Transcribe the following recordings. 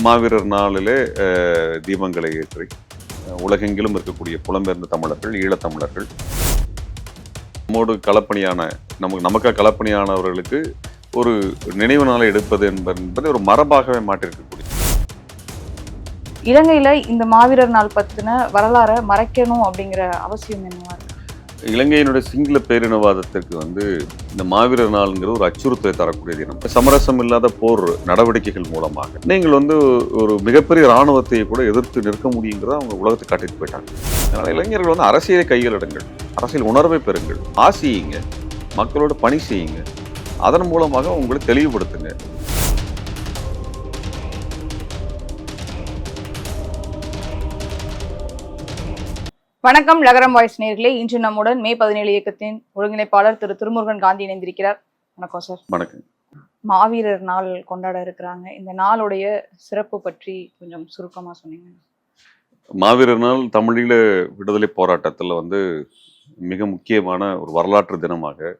மாவீரர் நாளிலே தீபங்களை ஏற்றி உலகெங்கிலும் இருக்கக்கூடிய புலம்பெயர்ந்த தமிழர்கள் ஈழத்தமிழர்கள் நம்மோடு களப்பணியான நமக்கு நமக்காக களப்பணியானவர்களுக்கு ஒரு நினைவு நாளை எடுப்பது என்பது என்பது ஒரு மரபாகவே மாற்றிருக்கக்கூடிய இலங்கையில இந்த மாவீரர் நாள் பற்றின வரலாறை மறைக்கணும் அப்படிங்கிற அவசியம் என்னவா இலங்கையினுடைய சிங்கள பேரினவாதத்திற்கு வந்து இந்த மாவீரர் நாளுங்கிற ஒரு அச்சுறுத்தலை தரக்கூடிய தினம் சமரசம் இல்லாத போர் நடவடிக்கைகள் மூலமாக நீங்கள் வந்து ஒரு மிகப்பெரிய இராணுவத்தை கூட எதிர்த்து நிற்க முடியுங்கிறத அவங்க உலகத்தை காட்டிட்டு போயிட்டாங்க. அதனால் இளைஞர்கள் வந்து அரசியலை கையெழுடுங்கள் அரசியல் உணர்வை பெறுங்கள் ஆசியுங்க மக்களோட பணி செய்யுங்க. அதன் மூலமாக உங்களை தெளிவுபடுத்துங்க. வணக்கம் லகரம் வாய்ஸ் நேர்களே. இன்று நம்முடன் மே பதினேழு இயக்கத்தின் ஒருங்கிணைப்பாளர் திரு திருமுருகன் காந்தி இணைந்திருக்கிறார். வணக்கம் சார். வணக்கம். மாவீரர் நாள் கொண்டாட இருக்கிறாங்க. இந்த நாளுடைய சிறப்பு பற்றி கொஞ்சம் சுருக்கமா சொன்னீங்க. மாவீரர் நாள் தமிழீழ விடுதலை போராட்டத்தில் வந்து மிக முக்கியமான ஒரு வரலாற்று தினமாக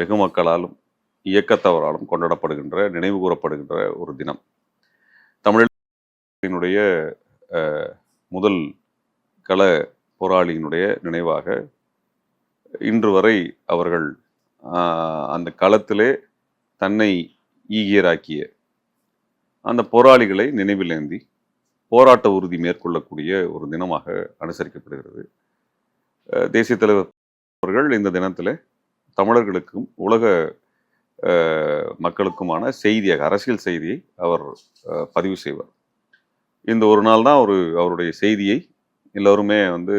வெகு மக்களாலும் இயக்கத்தவராலும் கொண்டாடப்படுகின்ற நினைவு கூறப்படுகின்ற ஒரு தினம். தமிழினுடைய முதல் கள போராளியினுடைய நினைவாக இன்று வரை அவர்கள் அந்த களத்திலே தன்னை ஈகியராக்கிய அந்த போராளிகளை நினைவிலேந்தி போராட்ட உறுதி மேற்கொள்ளக்கூடிய ஒரு தினமாக அனுசரிக்கப்படுகிறது. தேசிய தலைவர் அவர்கள் இந்த தினத்தில் தமிழர்களுக்கும் உலக மக்களுக்குமான செய்தியாக அரசியல் செய்தியை அவர் பதிவு செய்வார். இந்த ஒரு நாள் தான் ஒரு அவருடைய செய்தியை எல்லோருமே வந்து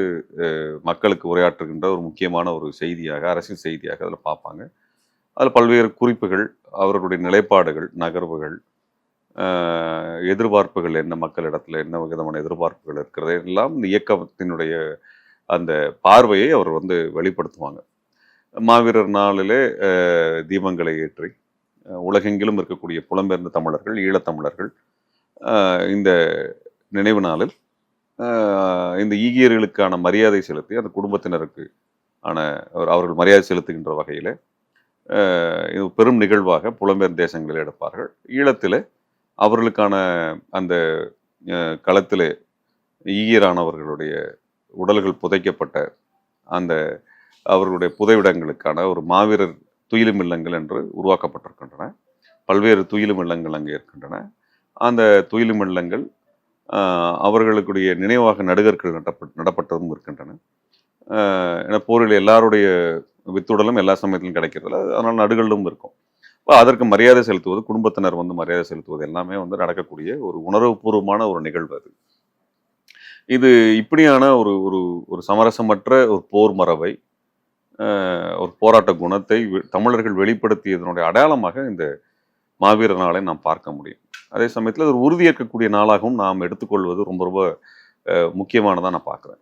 மக்களுக்கு உரையாற்றுகின்ற ஒரு முக்கியமான ஒரு செய்தியாக அரசியல் செய்தியாக அதில் பார்ப்பாங்க. அதில் பல்வேறு குறிப்புகள் அவர்களுடைய நிலைப்பாடுகள் நகர்வுகள் எதிர்பார்ப்புகள் என்ன மக்களிடத்தில் என்ன விதமான எதிர்பார்ப்புகள் இருக்கிறது எல்லாம் இந்த இயக்கத்தினுடைய அந்த பார்வையை அவர் வந்து வெளிப்படுத்துவாங்க. மாவீரர் நாளிலே தீபங்களை ஏற்றி உலகெங்கிலும் இருக்கக்கூடிய புலம்பெயர்ந்த தமிழர்கள் ஈழத்தமிழர்கள் இந்த நினைவு நாளில் இந்த ஈகியர்களுக்கான மரியாதை செலுத்தி அந்த குடும்பத்தினருக்கு ஆன அவர் அவர்கள் மரியாதை செலுத்துகின்ற வகையில் இது பெரும் நிகழ்வாக புலம்பெயர் தேசங்களில் எடுப்பார்கள். ஈழத்தில் அவர்களுக்கான அந்த களத்தில் ஈகியரானவர்களுடைய ஈயரானவர்களுடைய உடல்கள் புதைக்கப்பட்ட அந்த அவர்களுடைய புதைவிடங்களுக்கான ஒரு மாவீரர் துயிலும் இல்லங்கள் என்று உருவாக்கப்பட்டிருக்கின்றன. பல்வேறு துயிலும் இல்லங்கள் அங்கே இருக்கின்றன. அந்த துயிலும் இல்லங்கள் அவர்களுடைய நினைவாக நடுகர்கள் நடப்பட் நடப்பட்டதும் இருக்கின்றன. ஏன்னா போரில் எல்லாருடைய வித்துடலும் எல்லா சமயத்திலும் கிடைக்கிறதில்ல அதனால் நடுகளும் இருக்கும். அதற்கு மரியாதை செலுத்துவது குடும்பத்தினர் வந்து மரியாதை செலுத்துவது எல்லாமே வந்து நடக்கக்கூடிய ஒரு உணர்வுபூர்வமான ஒரு நிகழ்வு அது. இது இப்படியான ஒரு ஒரு ஒரு சமரசமற்ற ஒரு போர் மரபை ஆஹ், ஒரு போராட்ட குணத்தை தமிழர்கள் வெளிப்படுத்தியதனுடைய அடையாளமாக இந்த மாவீரர் நாளை நாம் பார்க்க முடியும். அதே சமயத்தில் ஒரு உறுதியேற்கக்கூடிய நாளாகவும் நாம் எடுத்துக்கொள்வது ரொம்ப ரொம்ப ஆஹ், முக்கியமானதா நான் பார்க்குறேன்.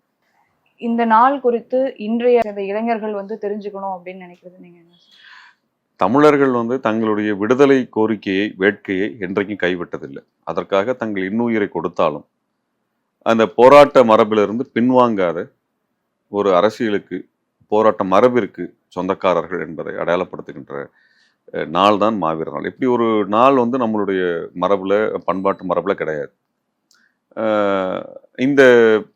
இந்த நாள் குறித்து இன்றைய இந்த இளைஞர்கள் வந்து தெரிஞ்சுக்கணும் அப்படின்னு நினைக்கிறது நீங்க என்ன சார்? தமிழர்கள் வந்து தங்களுடைய விடுதலை கோரிக்கையை வேட்கையை என்றைக்கும் கைவிட்டதில்லை. அதற்காக தங்கள் இன்னுயிரை கொடுத்தாலும் அந்த போராட்ட மரபிலிருந்து பின்வாங்காத ஒரு அரசியலுக்கு போராட்ட மரபிற்கு சொந்தக்காரர்கள் என்பதை அடையாளப்படுத்துகின்ற நாள் தான் மாவீரர் நாள். இப்படி ஒரு நாள் வந்து நம்மளுடைய மரபில் பண்பாட்டு மரபில் கிடையாது. இந்த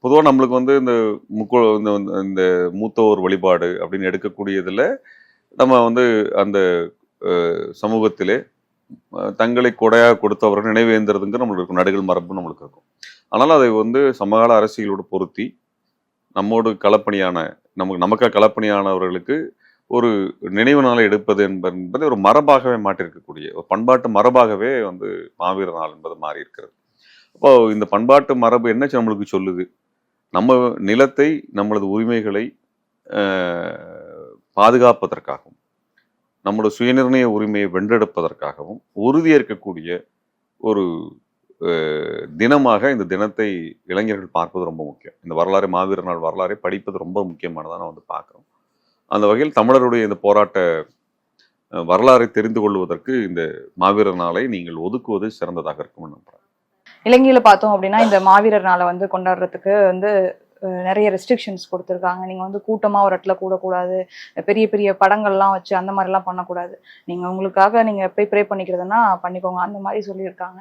பொதுவாக நம்மளுக்கு வந்து இந்த முக்கோ இந்த இந்த மூத்தோர் வழிபாடு அப்படின்னு எடுக்கக்கூடியதில் நம்ம வந்து அந்த சமூகத்திலே தங்களை கொடையாக கொடுத்தவர்கள் நினைவேந்துறதுங்க நம்மளுக்கு இருக்கும். நடுகள் மரபு நம்மளுக்கு இருக்கும். ஆனால் அதை வந்து சமகால அரசியலோடு பொருத்தி நம்மோடு கலப்பணியான நமக்கு நமக்காக கலப்பணியானவர்களுக்கு ஒரு நினைவு நாளை எடுப்பது என்ப- என்பது ஒரு மரபாகவே மாற்றிருக்கக்கூடிய ஒரு பண்பாட்டு மரபாகவே வந்து மாவீர நாள் என்பது மாறி இருக்கிறது அப்போ இந்த பண்பாட்டு மரபு என்ன நம்மளுக்கு சொல்லுது? நம்ம நிலத்தை நம்மளது உரிமைகளை பாதுகாப்பதற்காகவும் நம்மளோட சுயநிர்ணய உரிமையை வென்றெடுப்பதற்காகவும் உறுதியேற்கக்கூடிய ஒரு தினமாக இந்த தினத்தை இளைஞர்கள் பார்ப்பது ரொம்ப முக்கியம். இந்த வரலாறு மாவீரர் நாள் வரலாறை படிப்பது ரொம்ப முக்கியமானதாக நான் வந்து பார்க்குறோம். அந்த வகையில் தமிழருடைய இந்த போராட்ட வரலாறை தெரிந்து கொள்வதற்கு இந்த மாவீரர் நாளை நீங்கள் ஒதுக்குவது சிறந்ததாக இருக்கும் நம்புறேன். இலங்கையில பார்த்தோம் அப்படின்னா இந்த மாவீரர் நாளை வந்து கொண்டாடுறதுக்கு வந்து நிறைய ரெஸ்ட்ரிக்ஷன்ஸ் கொடுத்துருக்காங்க. நீங்கள் வந்து கூட்டமாக ஒரு இடத்துல கூடக்கூடாது. பெரிய பெரிய படங்கள்லாம் வச்சு அந்த மாதிரிலாம் பண்ணக்கூடாது. நீங்கள் உங்களுக்காக நீங்கள் போய் ப்ரே பண்ணிக்கிறதுனா பண்ணிக்கோங்க. அந்த மாதிரி சொல்லியிருக்காங்க.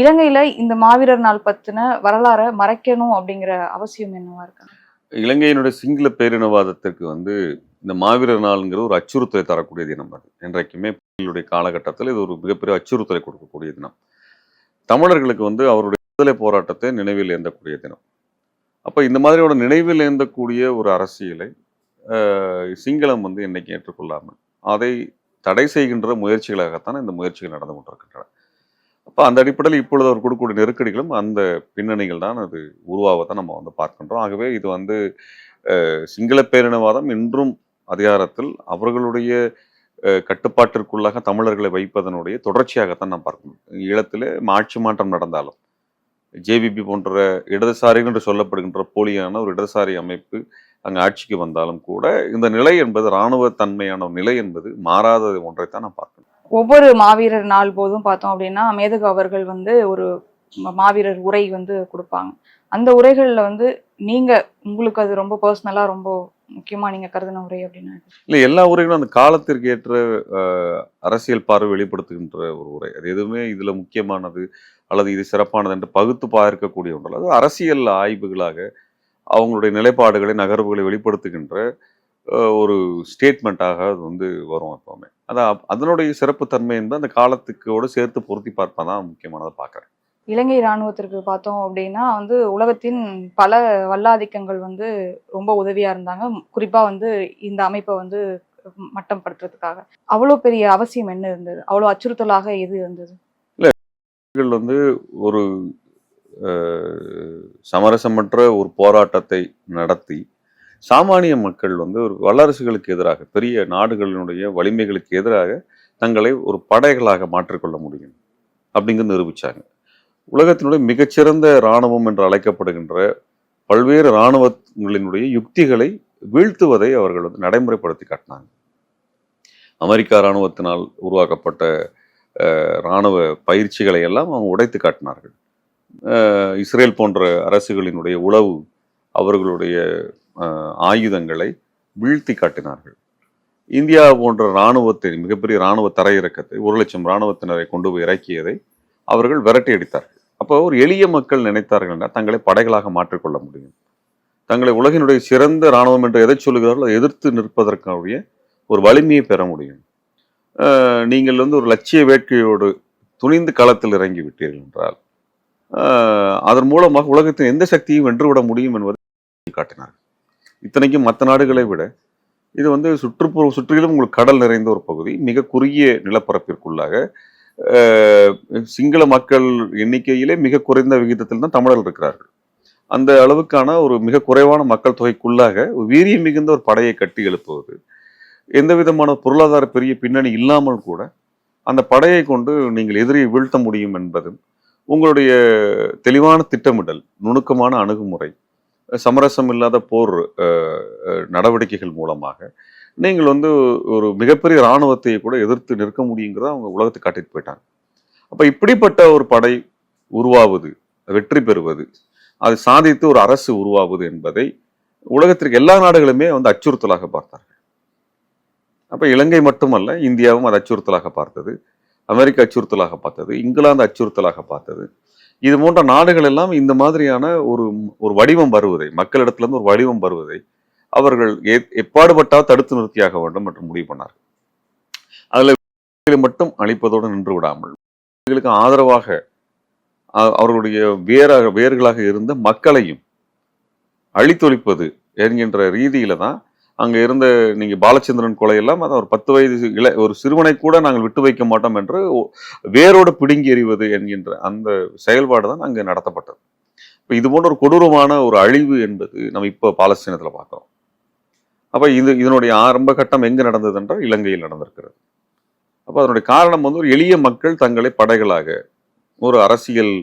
இலங்கையில் இந்த மாவீரர் நாள் பற்றின வரலாறை மறைக்கணும் அப்படிங்கிற அவசியம் என்னவா இருக்காங்க இலங்கையினுடைய சிங்கள பேரினவாதத்திற்கு வந்து இந்த மாவீரர் நாள்ங்கிற ஒரு அச்சுறுத்தலை தரக்கூடிய தினம் அது. என்றைக்குமே புலிகளுடைய காலகட்டத்தில் இது ஒரு மிகப்பெரிய அச்சுறுத்தலை கொடுக்கக்கூடிய தினம். தமிழர்களுக்கு வந்து அவருடைய விடுதலை போராட்டத்தை நினைவில் ஏந்தக்கூடிய தினம். அப்போ இந்த மாதிரியோட நினைவில் ஏந்தக்கூடிய ஒரு அரசியலை சிங்களம் வந்து என்னைக்கு ஏற்றுக்கொள்ளாமல் அதை தடை செய்கின்ற முயற்சிகளாகத்தான் இந்த முயற்சிகள் நடந்து கொண்டிருக்கின்றன. அப்போ அந்த அடிப்படையில் இப்பொழுது அவர் கொடுக்கக்கூடிய நெருக்கடிகளும் அந்த பின்னணிகள் தான் அது உருவாவதை நம்ம வந்து பார்க்கின்றோம். ஆகவே இது வந்து சிங்கள பேரினவாதம் இன்றும் அதிகாரத்தில் அவர்களுடைய கட்டுப்பாட்டிற்குள்ளாக தமிழர்களை வைப்பதனுடைய தொடர்ச்சியாகத்தான் நாம் பார்க்கணும். ஈழத்தில் ஆட்சி மாற்றம் நடந்தாலும் ஜேபிபி போன்ற இடதுசாரிகள் என்று சொல்லப்படுகின்ற போலியான ஒரு இடதுசாரி அமைப்பு அங்கே ஆட்சிக்கு வந்தாலும் கூட இந்த நிலை என்பது இராணுவ தன்மையான ஒரு நிலை என்பது மாறாத ஒன்றைத்தான் நாம் பார்க்கணும். ஒவ்வொரு மாவீரர் நாள் போதும் பார்த்தோம் அப்படின்னா மேதகு அவர்கள் வந்து ஒரு மாவீரர் உரை வந்து கொடுப்பாங்க. அந்த உரைகளில் வந்து நீங்கள் உங்களுக்கு அது ரொம்ப பர்சனலாக ரொம்ப முக்கியமாக நீங்கள் கருதின உரை அப்படின்னா இல்லை எல்லா உரைகளும் அந்த காலத்திற்கு ஏற்ற அரசியல் பார்வை வெளிப்படுத்துகின்ற ஒரு உரை. அது எதுவுமே இதில் முக்கியமானது அல்லது இது சிறப்பானது என்று பகுத்து பார்க்கக்கூடிய ஒன்று அது அரசியல் ஆய்வுகளாக அவங்களுடைய நிலைப்பாடுகளை நகர்வுகளை வெளிப்படுத்துகின்ற ஒரு ஸ்டேட்மெண்ட்டாக அது வந்து வரும் எப்பவுமே. அதான் அதனுடைய சிறப்பு தன்மை என்பது அந்த காலத்துக்கோடு சேர்த்து பொருத்தி பார்ப்பதான் முக்கியமானதை பார்க்குறேன். இலங்கை இராணுவத்திற்கு பார்த்தோம் அப்படின்னா வந்து உலகத்தின் பல வல்லாதிக்கங்கள் வந்து ரொம்ப உதவியா இருந்தாங்க. குறிப்பா வந்து இந்த அமைப்பை வந்து மட்டம் படுத்துறதுக்காக அவ்வளோ பெரிய அவசியம் என்ன இருந்தது? அவ்வளோ அச்சுறுத்தலாக எது இருந்தது? இவர்கள் வந்து ஒரு சமரசமற்ற ஒரு போராட்டத்தை நடத்தி சாமானிய மக்கள் வந்து ஒரு வல்லரசுகளுக்கு எதிராக பெரிய நாடுகளினுடைய வலிமைகளுக்கு எதிராக தங்களை ஒரு படைகளாக மாற்றிக்கொள்ள முடியும் அப்படிங்கிறது நிரூபித்தாங்க உலகத்தினுடைய மிகச்சிறந்த இராணுவம் என்று அழைக்கப்படுகின்ற பல்வேறு இராணுவங்களினுடைய யுக்திகளை வீழ்த்துவதை அவர்கள் வந்து நடைமுறைப்படுத்தி காட்டினாங்க. அமெரிக்கா இராணுவத்தினால் உருவாக்கப்பட்ட இராணுவ பயிற்சிகளை எல்லாம் அவங்க உடைத்து காட்டினார்கள். இஸ்ரேல் போன்ற அரசுகளினுடைய உளவு அவர்களுடைய ஆயுதங்களை வீழ்த்தி காட்டினார்கள். இந்தியா போன்ற இராணுவத்தின் மிகப்பெரிய இராணுவ தரையிறக்கத்தை ஒரு லட்சம் இராணுவத்தினரை கொண்டு போய் இறக்கியதை அவர்கள் விரட்டி அடித்தார்கள். அப்போ ஒரு எளிய மக்கள் நினைத்தார்கள் என்றால் தங்களை படைகளாக மாற்றிக்கொள்ள முடியும். தங்களை உலகினுடைய சிறந்த இராணுவம் என்று எதை சொல்லுகிறார்களோ அதை எதிர்த்து நிற்பதற்கான ஒரு வலிமையை பெற முடியும். நீங்கள் வந்து ஒரு லட்சிய வேட்கையோடு துணிந்து களத்தில் இறங்கி விட்டீர்கள் என்றால் அதன் மூலமாக உலகத்தின் எந்த சக்தியும் வென்றுவிட முடியும் என்பதை காட்டினார்கள். இத்தனைக்கும் மற்ற நாடுகளை விட இது வந்து சுற்றுப்புற சுற்றிலும் உங்களுக்கு கடல் நிறைந்த ஒரு பகுதி மிக குறுகிய நிலப்பரப்பிற்குள்ளாக சிங்கள மக்கள் எண்ணிக்கையிலே மிக குறைந்த விகிதத்தில் தான் தமிழர்கள் இருக்கிறார்கள். அந்த அளவுக்கான ஒரு மிக குறைவான மக்கள் தொகைக்குள்ளாக ஒரு வீரியம் மிகுந்த ஒரு படையை கட்டி எழுப்புவது எந்த விதமான பொருளாதார பெரிய பின்னணி இல்லாமல் கூட அந்த படையை கொண்டு நீங்கள் எதிரியை வீழ்த்த முடியும் என்பதும் உங்களுடைய தெளிவான திட்டமிடல் நுணுக்கமான அணுகுமுறை சமரசம் இல்லாத போர் நடவடிக்கைகள் மூலமாக நீங்கள் வந்து ஒரு மிகப்பெரிய இராணுவத்தை கூட எதிர்த்து நிற்க முடியுங்கிறத அவங்க உலகத்தை காட்டிட்டு போயிட்டாங்க. அப்போ இப்படிப்பட்ட ஒரு படை உருவாவது வெற்றி பெறுவது அது சாதித்து ஒரு அரசு உருவாவது என்பதை உலகத்திற்கு எல்லா நாடுகளுமே வந்து அச்சுறுத்தலாக பார்த்தார்கள். அப்போ இலங்கை மட்டுமல்ல இந்தியாவும் அது அச்சுறுத்தலாக பார்த்தது அமெரிக்கா அச்சுறுத்தலாக பார்த்தது இங்கிலாந்து அச்சுறுத்தலாக பார்த்தது. இது போன்ற நாடுகள் எல்லாம் இந்த மாதிரியான ஒரு ஒரு வடிவம் வருவதை மக்களிடத்திலிருந்து ஒரு வடிவம் வருவதை அவர்கள் எ- எப்பாடுபட்டால் தடுத்து நிறுத்தியாக வேண்டும் என்று முடிவு பண்ணார்கள். அதுல மட்டும் அழிப்பதோடு நின்று விடாமல் இவர்களுக்கு ஆதரவாக அவர்களுடைய வேராக வேர்களாக இருந்த மக்களையும் அழித்தொழிப்பது என்கின்ற ரீதியில தான் அங்க இருந்த நீங்க பாலச்சந்திரன் கொலையெல்லாம் அதான் ஒரு பத்து வயது இள ஒரு சிறுவனை கூட நாங்கள் விட்டு வைக்க மாட்டோம் என்று வேரோடு பிடுங்கி எறிவது என்கின்ற அந்த செயல்பாடு தான் அங்கே நடத்தப்பட்டது. இப்போ இது போன்ற ஒரு கொடூரமான ஒரு அழிவு என்பது நம்ம இப்போ பாலஸ்தீனத்துல பார்க்குறோம் அப்ப இது இதனுடைய ஆரம்ப கட்டம் எங்க நடந்தது என்றால் இலங்கையில் நடந்திருக்கிறது. அப்ப அதனுடைய காரணம் வந்து ஒரு எளிய மக்கள் தங்களை படைகளாக ஒரு அரசியல்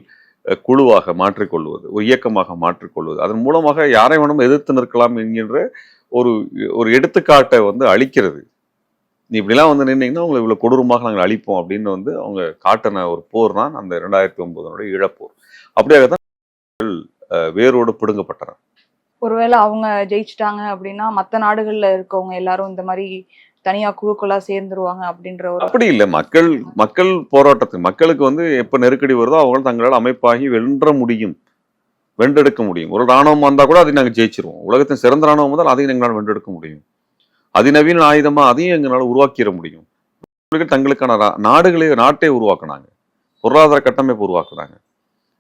குழுவாக மாற்றிக்கொள்வது ஒரு இயக்கமாக மாற்றிக்கொள்வது. அதன் மூலமாக யாரை வேணும் எதிர்த்து நிற்கலாம் என்கின்ற ஒரு ஒரு எடுத்துக்காட்டை வந்து அளிக்கிறது. நீ இப்படிலாம் வந்து நின்னீங்கன்னா உங்களை இவ்வளவு கொடூரமாக நாங்கள் அழிப்போம் அப்படின்னு வந்து அவங்க காட்டின ஒரு போர் தான் அந்த ரெண்டாயிரத்தி ஒன்பதனுடைய இழப்போர். அப்படியாக தான் வேரோடு பிடுங்கப்பட்டனர். ஒருவேளை அவங்க ஜெயிச்சிட்டாங்க அப்படின்னா மத்த நாடுகள்ல இருக்கவங்க எல்லாரும் இந்த மாதிரி தனியா குழுக்களா சேர்ந்துருவாங்க அப்படின்ற ஒரு அப்படி இல்லை. மக்கள் மக்கள் போராட்டத்துக்கு மக்களுக்கு வந்து எப்ப நெருக்கடி வருதோ அவங்க தங்களால் அமைப்பாகி வென்ற முடியும். வென்றெடுக்க முடியும். ஒரு ராணுவம் வந்தால் கூட அதை நாங்கள் ஜெயிச்சிருவோம். உலகத்தின் சிறந்த ராணுவம் வந்தால் அதையும் எங்களால் வென்றெடுக்க முடியும். அதிநவீன ஆயுதமா அதையும் எங்களால் உருவாக்கிட முடியும். தங்களுக்கான நாடுகளே நாட்டை உருவாக்குனாங்க. பொருளாதார கட்டமைப்பு உருவாக்குனாங்க.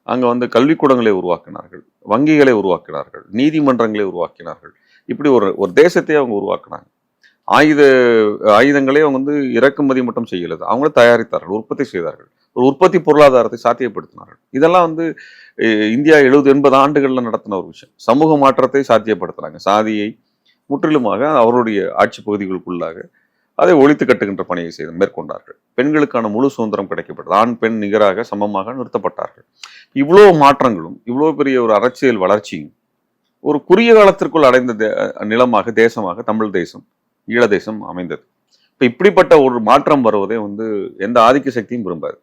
அங்க வந்து கல்விக்கூடங்களை உருவாக்கினார்கள். வங்கிகளை உருவாக்கினார்கள். நீதிமன்றங்களை உருவாக்கினார்கள். இப்படி ஒரு ஒரு தேசத்தை அவங்க உருவாக்குனாங்க. ஆயுத ஆயுதங்களே அவங்க வந்து இறக்குமதி மட்டும் செய்யலது அவங்களே தயாரித்தார்கள் உற்பத்தி செய்தார்கள். ஒரு உற்பத்தி பொருளாதாரத்தை சாத்தியப்படுத்தினார்கள். இதெல்லாம் வந்து இந்தியா எழுபது எண்பது ஆண்டுகளில் நடத்தின ஒரு விஷயம். சமூக மாற்றத்தை சாத்தியப்படுத்தினாங்க சாதியை முற்றிலுமாக அவருடைய ஆட்சி பகுதிகளுக்குள்ளாக அதை ஒழித்து கட்டுகின்ற பணியை செய்து மேற்கொண்டார்கள். பெண்களுக்கான முழு சுதந்திரம் கிடைக்கப்பட்டது. ஆண் பெண் நிகராக சமமாக நிறுத்தப்பட்டார்கள். இவ்வளோ மாற்றங்களும் இவ்வளோ பெரிய ஒரு அரசியல் வளர்ச்சியும் ஒரு குறுகிய காலத்திற்குள் அடைந்த தே- நிலமாக தேசமாக தமிழ் தேசம் ஈழ தேசம் அமைந்தது. இப்ப இப்படிப்பட்ட ஒரு மாற்றம் வருவதை வந்து எந்த ஆதிக்க சக்தியும் விரும்பாது.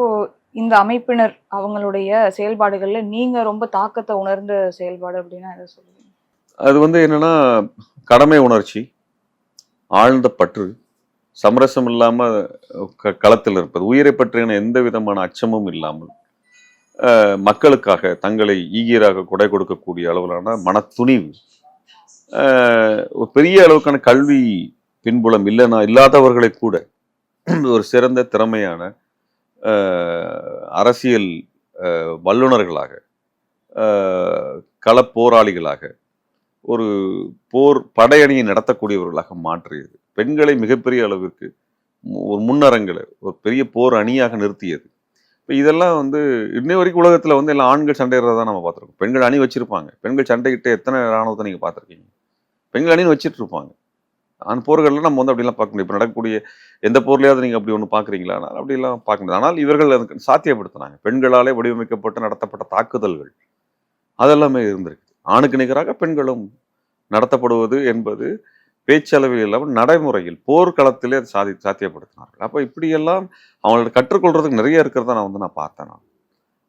இப்போ இந்த அமைப்பினர் அவங்களுடைய செயல்பாடுகளில் நீங்க ரொம்ப தாக்கத்தை உணர்ந்த செயல்பாடு அப்படின்னா எதை சொல்லுவீங்க? அது வந்து என்னன்னா கடமை உணர்ச்சி ஆழ்ந்த பற்று சமரசம் இல்லாமல் க- களத்தில் இருப்பது உயிரை பற்றின எந்த விதமான அச்சமும் இல்லாமல் மக்களுக்காக தங்களை ஈகியராக கொடை கொடுக்கக்கூடிய அளவிலான மனத்துணிவு ஒரு பெரிய அளவுக்கான கல்வி பின்புலம் இல்லைனா இல்லாதவர்களை கூட ஒரு சிறந்த திறமையான அரசியல் வல்லுநர்களாக வல்லுனர்களாக ஒரு போர் படையணியை நடத்தக்கூடியவர்களாக மாற்றியது. பெண்களை மிகப்பெரிய அளவிற்கு மு- ஒரு முன்னரங்களை ஒரு பெரிய போர் அணியாக நிறுத்தியது. இப்போ இதெல்லாம் வந்து இன்னை வரைக்கும் உலகத்தில் வந்து எல்லாம் ஆண்கள் சண்டைறதை நம்ம பார்த்துருக்கோம். பெண்கள் அணி வச்சிருப்பாங்க. பெண்கள் சண்டைக்கிட்ட எத்தனை ராணுவத்தை நீங்கள் பார்த்துருக்கீங்க? பெண்கள் அணின்னு வச்சிட்டு இருப்பாங்க. ஆண் போர்களில் நம்ம வந்து அப்படிலாம் பார்க்க முடியும். இப்போ நடக்கக்கூடிய எந்த போர்லையாவது நீங்கள் அப்படி ஒன்று பார்க்குறீங்களா? ஆனால் அப்படிலாம் பார்க்க முடியாது. ஆனால் இவர்கள் அதுக்கு சாத்தியப்படுத்தினாங்க. பெண்களாலே வடிவமைக்கப்பட்டு நடத்தப்பட்ட தாக்குதல்கள். அதெல்லாமே இருந்திருக்கு. ஆணுக்கு நிகராக பெண்களும் நடத்தப்படுவது என்பது பேச்சளவில் இல்லாமல் நடைமுறையில் போர்க்களத்திலே அதை சாதி சாத்தியப்படுத்தினார்கள். அப்போ இப்படியெல்லாம் அவங்கள்ட்ட கற்றுக்கொள்றதுக்கு நிறைய இருக்கிறத நான் வந்து நான் பார்த்தேன் நான்.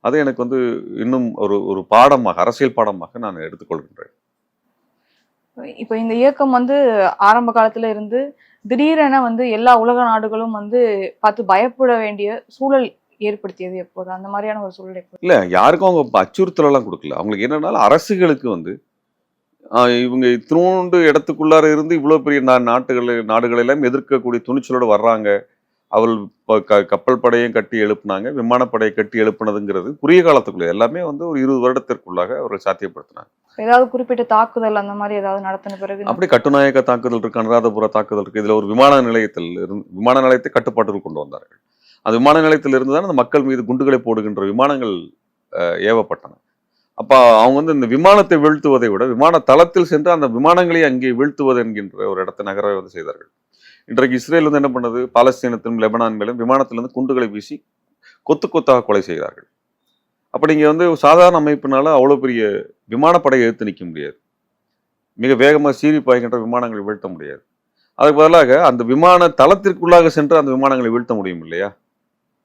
அது எனக்கு வந்து இன்னும் ஒரு ஒரு பாடமாக அரசியல் பாடமாக நான் எடுத்துக்கொள்கின்றேன். இப்போ இந்த இயக்கம் வந்து ஆரம்ப காலத்துல இருந்து திடீரென வந்து எல்லா உலக நாடுகளும் வந்து பார்த்து பயப்பட வேண்டிய சூழல் ஏற்படுத்தியது எப்போது? அந்த மாதிரியான ஒரு சூழல் எப்போது? இல்லை யாருக்கும் அவங்க அச்சுறுத்தலாம் கொடுக்கல. அவங்களுக்கு என்னன்னா அரசுகளுக்கு வந்து இவங்க இத்தினோண்டு இடத்துக்குள்ளார இருந்து இவ்வளோ பெரிய நா நாட்டுகள் நாடுகள் எல்லாம் எதிர்க்கக்கூடிய துணிச்சலோடு வர்றாங்க. அவள் கப்பல் படையும் கட்டி எழுப்புனாங்க விமானப்படையை கட்டி எழுப்புனதுங்கிறது குறுகிய காலத்துக்குள்ள எல்லாமே வந்து ஒரு இருபது வருடத்திற்குள்ளாக அவர்கள் சாத்தியப்படுத்தினாங்க. ஏதாவது குறிப்பிட்ட தாக்குதல் அந்த மாதிரி ஏதாவது நடத்தின பிறகு? அப்படி கட்டுநாயக்க தாக்குதல் இருக்கு அனுராதபுர தாக்குதல் இருக்கு இதுல ஒரு விமான நிலையத்தில் இருந்து விமான நிலையத்தை கட்டுப்பாட்டுக்குள் கொண்டு வந்தார்கள். அந்த விமான நிலையத்தில் இருந்து தான் அந்த மக்கள் மீது குண்டுகளை போடுகின்ற விமானங்கள் ஏவப்பட்டன. அப்ப அவங்க வந்து இந்த விமானத்தை வீழ்த்துவதை விட விமான தளத்தில் சென்று அந்த விமானங்களை அங்கே வீழ்த்துவது என்கின்ற ஒரு இடத்தை நகர வந்து செய்தார்கள். இன்றைக்கு இஸ்ரேல் வந்து என்ன பண்ணது? பாலஸ்தீனத்திலும் லெபனான் மேலும் விமானத்திலிருந்து குண்டுகளை வீசி கொத்து கொத்தாக கொலை செய்தார்கள் அப்போ நீங்கள் வந்து சாதாரண அமைப்பினால அவ்வளோ பெரிய விமானப்படையை எடுத்து நிற்க முடியாது. மிக வேகமாக சீறி பாய்கின்ற விமானங்களை வீழ்த்த முடியாது. அதுக்கு பதிலாக அந்த விமான தளத்திற்குள்ளாக சென்று அந்த விமானங்களை வீழ்த்த முடியும் இல்லையா?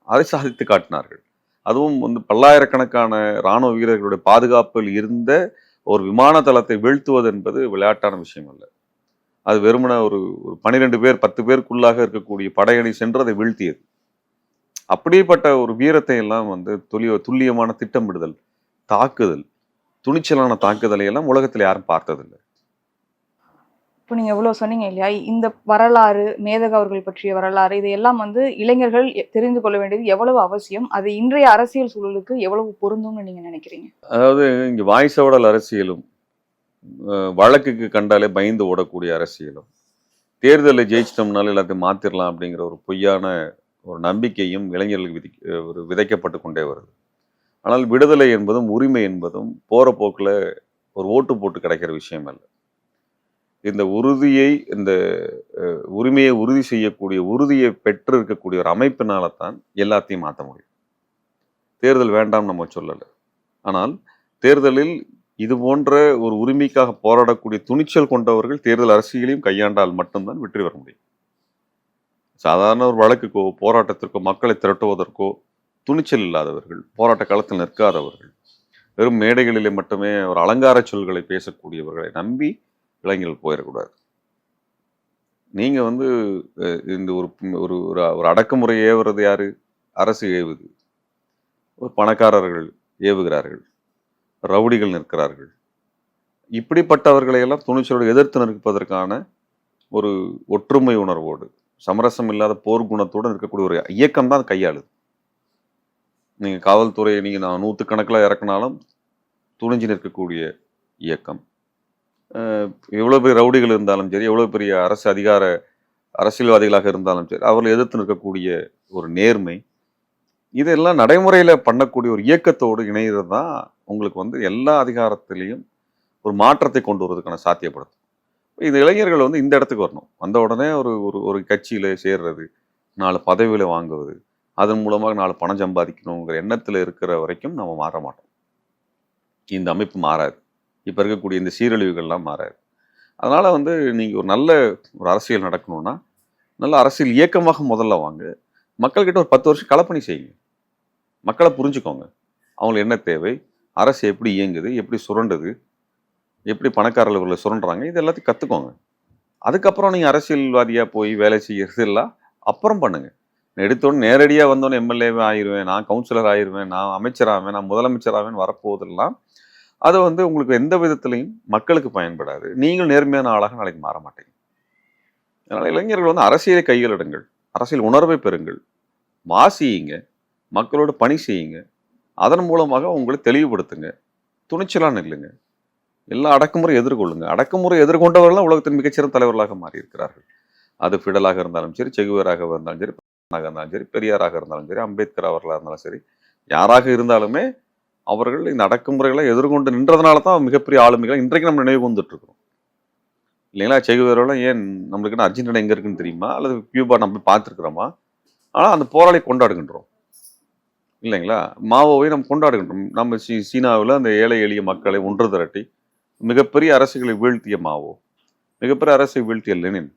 அதை சாதித்து காட்டினார்கள். அதுவும் வந்து பல்லாயிரக்கணக்கான இராணுவ வீரர்களுடைய பாதுகாப்பில் இருந்த ஒரு விமான தளத்தை வீழ்த்துவது என்பது விளையாட்டான விஷயம் அல்ல. அது வெறுமனே ஒரு ஒரு பன்னிரெண்டு பேர் பத்து பேருக்குள்ளாக இருக்கக்கூடிய படையணி சென்று அதை வீழ்த்தியது. அப்படிப்பட்ட ஒரு வீரத்தை எல்லாம் வந்து துல்லிய துல்லியமான திட்டமிடுதல் தாக்குதல் துணிச்சலான தாக்குதலை எல்லாம் உலகத்தில் யாரும் பார்த்ததில்லை. இப்போ நீங்க எவ்வளவு சொன்னீங்க இல்லையா? இந்த வரலாறு மேதக அவர்கள் பற்றிய வரலாறு இதையெல்லாம் வந்து இளைஞர்கள் தெரிந்து கொள்ள வேண்டியது எவ்வளவு அவசியம்? அது இன்றைய அரசியல் சூழலுக்கு எவ்வளவு பொருந்தும்னு நீங்க நினைக்கிறீங்க? அதாவது இங்க வாய்சவடல் அரசியலும் அஹ், வழக்குக்கு கண்டாலே பயந்து ஓடக்கூடிய அரசியலும். தேர்தலில் ஜெயிச்சிட்டோம்னால எல்லாத்தையும் மாத்திரலாம் அப்படிங்கிற ஒரு பொய்யான ஒரு நம்பிக்கையும் இளைஞர்களுக்கு விதி ஒரு விதைக்கப்பட்டு கொண்டே வருது. ஆனால் விடுதலை என்பதும் உரிமை என்பதும் போற போக்குல ஒரு ஓட்டு போட்டு கிடைக்கிற விஷயம் அல்ல. இந்த உறுதியை இந்த உரிமையை உறுதி செய்யக்கூடிய உறுதியை பெற்று இருக்கக்கூடிய ஒரு அமைப்பினால தான் எல்லாத்தையும் மாற்ற முடியும். தேர்தல் வேண்டாம் நம்ம சொல்லலை. ஆனால் தேர்தலில் இது போன்ற ஒரு உரிமைக்காக போராடக்கூடிய துணிச்சல் கொண்டவர்கள் தேர்தல் அரசியலையும் கையாண்டால் மட்டும்தான் வெற்றி பெற முடியும். சாதாரண ஒரு வழக்குக்கோ போராட்டத்திற்கோ மக்களை திரட்டுவதற்கோ துணிச்சல் இல்லாதவர்கள் போராட்ட களத்தில் நிற்காதவர்கள் வெறும் மேடைகளிலே மட்டுமே ஒரு அலங்கார சொல்களை பேசக்கூடியவர்களை நம்பி இளைஞர்கள் போயிடக்கூடாது. நீங்க வந்து இந்த ஒரு ஒரு ஒரு- ஒரு அடக்குமுறை ஏவுறது யாரு? அரசு ஏவுது. ஒரு பணக்காரர்கள் ஏவுகிறார்கள். ரவுடிகள் நிற்கிறார்கள். இப்படிப்பட்டவர்களையெல்லாம் துணிச்சலோடு எதிர்த்து நிற்பதற்கான ஒரு ஒற்றுமை உணர்வோடு சமரசம் இல்லாத போர் குணத்தோடு இருக்கக்கூடிய ஒரு இயக்கம் தான் கையாளுது. நீங்கள் காவல்துறையை நீங்கள் நான் நூற்றுக்கணக்கில் இறக்குனாலும் துணிஞ்சு நிற்கக்கூடிய இயக்கம். எவ்வளோ பெரிய ரவுடிகள் இருந்தாலும் சரி எவ்வளோ பெரிய அரசு அதிகார அரசியல்வாதிகளாக இருந்தாலும் சரி அவர்களை எதிர்த்து நிற்கக்கூடிய ஒரு நேர்மை இதெல்லாம் நடைமுறையில் பண்ணக்கூடிய ஒரு இயக்கத்தோடு இணைகிறது தான் உங்களுக்கு வந்து எல்லா அதிகாரத்திலையும் ஒரு மாற்றத்தை கொண்டு வருவதுக்கான சாத்தியப்படுத்தும். இந்த இளைஞர்கள் வந்து இந்த இடத்துக்கு வரணும். வந்த உடனே ஒரு ஒரு ஒரு கட்சியில் சேர்றது நாலு பதவியில் வாங்குவது அதன் மூலமாக நாலு பணம் சம்பாதிக்கணுங்கிற எண்ணத்தில் இருக்கிற வரைக்கும் நம்ம மாற மாட்டோம். இந்த அமைப்பு மாறாது. இப்போ இருக்கக்கூடிய இந்த சீரழிவுகள்லாம் மாறாது. அதனால் வந்து நீங்கள் ஒரு நல்ல ஒரு அரசியல் நடக்கணும்னா நல்ல அரசியல் இயக்கமாக முதல்ல வாங்க. மக்கள்கிட்ட ஒரு பத்து வருஷம் களப்பணி செய்யுங்க. மக்களை புரிஞ்சுக்கோங்க. அவங்களுக்கு என்ன தேவை? அரசு எப்படி இயங்குது எப்படி சுரண்டுது எப்படி பணக்காரர்களை சுரண்டுறாங்க இது எல்லாத்தையும் கற்றுக்கோங்க அதுக்கப்புறம் நீங்கள் அரசியல்வாதியாக போய் வேலை செய்கிறது எல்லாம் அப்புறம் பண்ணுங்கள் எடுத்தோன்னு நேரடியாக வந்தோன்னு எம்எல்ஏவே ஆயிருவேன் நான் கவுன்சிலர் ஆயிடுவேன் நான் அமைச்சராவேன் நான் முதலமைச்சராவேன் வரப்போவதெல்லாம் அது வந்து உங்களுக்கு எந்த விதத்துலையும் மக்களுக்கு பயன்படாது. நீங்கள் நேர்மையான ஆளாக நாளைக்கு மாற மாட்டீங்க. அதனால் இளைஞர்கள் வந்து அரசியலை கையில் அரசியல் உணர்வை பெறுங்கள். வாசியுங்க மக்களோட பணி செய்யுங்க அதன் மூலமாக உங்களை தெளிவுபடுத்துங்க. துணிச்சலாக நில்லுங்க. எல்லா அடக்குமுறை எதிர்கொள்ளுங்க. அடக்குமுறை எதிர்கொண்டவர்கள் உலகத்தின் மிகச்சிறந்த தலைவர்களாக மாறி இருக்கிறார்கள் அது ஃபிடலாக இருந்தாலும் சரி செகுவேராக இருந்தாலும் சரி இருந்தாலும் சரி பெரியாராக இருந்தாலும் சரி அம்பேத்கர் அவர்களாக இருந்தாலும் சரி யாராக இருந்தாலுமே அவர்கள் இந்த அடக்குமுறைகளை எதிர்கொண்டு நின்றதுனால தான் மிகப்பெரிய ஆளுமைகளை இன்றைக்கு நம்ம நினைவு வந்துட்டுருக்கோம் இல்லைங்களா? செகுவரெல்லாம் ஏன் நம்மளுக்கு என்ன அர்ஜென்டினா எங்கே இருக்குன்னு தெரியுமா? அல்லது கியூபா நம்ம பார்த்துருக்குறோமா? ஆனால் அந்த போராளி கொண்டாடுகின்றோம். இல்லைங்களா? மாவோவை நம்ம கொண்டாடுகின்றோம். நம்ம சீ சீனாவில் அந்த ஏழை எளிய மக்களை ஒன்று திரட்டி மிகப்பெரிய அரசுகளை வீழ்த்திய மாவோ? மிகப்பெரிய அரசை வீழ்த்திய லெனின்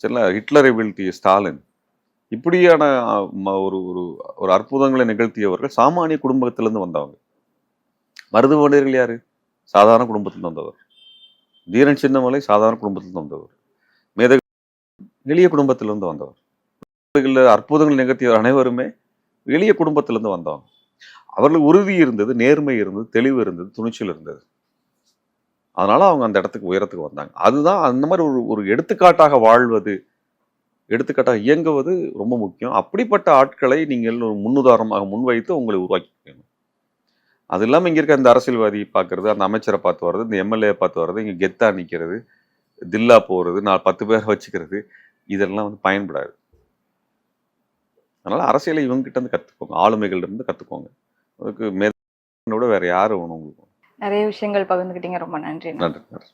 சரிங்களா? ஹிட்லரை வீழ்த்திய ஸ்டாலின். இப்படியான ஒரு ஒரு ஒரு அற்புதங்களை நிகழ்த்தியவர்கள் சாமானிய குடும்பத்திலேருந்து வந்தவங்க. மருது வண்டியர்கள் யாரு? சாதாரண குடும்பத்திலிருந்து வந்தவர். தீரன் சின்னமலை சாதாரண குடும்பத்திலிருந்து வந்தவர். மேதக எளிய குடும்பத்திலிருந்து வந்தவர். இதுல அற்புதங்கள் நிகழ்த்தியவர் அனைவருமே எளிய குடும்பத்திலேருந்து வந்தோம். அவர்களுக்கு உறுதி இருந்தது நேர்மை இருந்தது தெளிவு இருந்தது துணிச்சல் இருந்தது. அதனால் அவங்க அந்த இடத்துக்கு உயரத்துக்கு வந்தாங்க. அதுதான் அந்த மாதிரி ஒரு ஒரு எடுத்துக்காட்டாக வாழ்வது எடுத்துக்காட்டாக இயங்குவது ரொம்ப முக்கியம். அப்படிப்பட்ட ஆட்களை நீங்கள் ஒரு முன்னுதாரணமாக முன்வைத்து உங்களை உருவாக்கிக்கணும் அது இல்லாமல் இங்கே இருக்க அந்த அரசியல்வாதி பார்க்குறது அந்த அமைச்சரை பார்த்து வர்றது இந்த எம்எல்ஏ பார்த்து வர்றது இங்கே கெத்தா நிற்கிறது தில்லா போகிறது நான் பத்து பேரை வச்சுக்கிறது இதெல்லாம் வந்து பயன்படாது. அதனால அரசியலை இவங்க கிட்ட இருந்து கற்றுக்கோங்க ஆளுமைகள் இருந்து கற்றுக்கோங்க அதுக்கு மேலோட வேற யாரும் உங்களுக்கு? நிறைய விஷயங்கள் பகிர்ந்துக்கிட்டீங்க. ரொம்ப நன்றி நன்றி நன்றி.